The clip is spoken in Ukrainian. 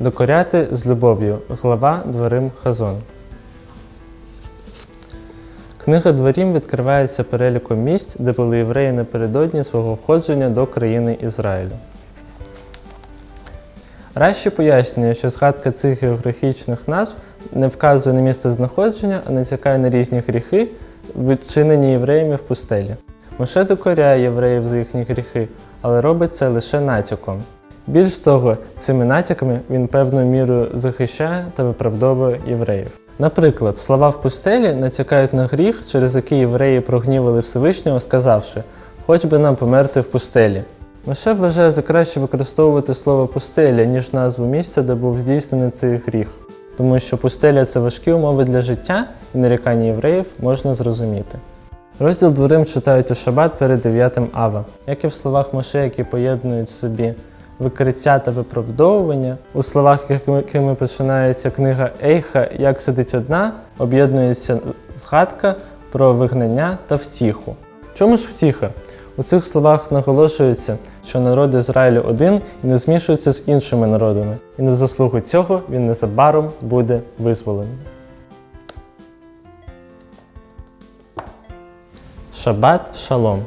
Докоряти з любов'ю. Глава Дворим Хазон. Книга дворім відкривається переліком місць, де були євреї напередодні свого входження до країни Ізраїлю. Раші пояснює, що згадка цих географічних назв не вказує на місце знаходження, а натякає на різні гріхи, вчинені євреями в пустелі. Моше докоряє євреїв за їхні гріхи, але робить це лише натяком. Більш того, цими натяками він певною мірою захищає та виправдовує євреїв. Наприклад, слова в пустелі натякають на гріх, через який євреї прогнівали Всевишнього, сказавши: Хоч би нам померти в пустелі. Моше вважає за краще використовувати слово пустеля, ніж назву місця, де був здійснений цей гріх, тому що пустеля це важкі умови для життя, і нарікання євреїв можна зрозуміти. Розділ дворим читають у шабат перед 9 ава, як і в словах Моше, які поєднують собі викриття та виправдовування. У словах, якими починається книга Ейха, як сидить одна, об'єднується згадка про вигнання та втіху. Чому ж втіха? У цих словах наголошується, що народ Ізраїлю один і не змішується з іншими народами, і на заслугу цього він незабаром буде визволений. Шабат шалом.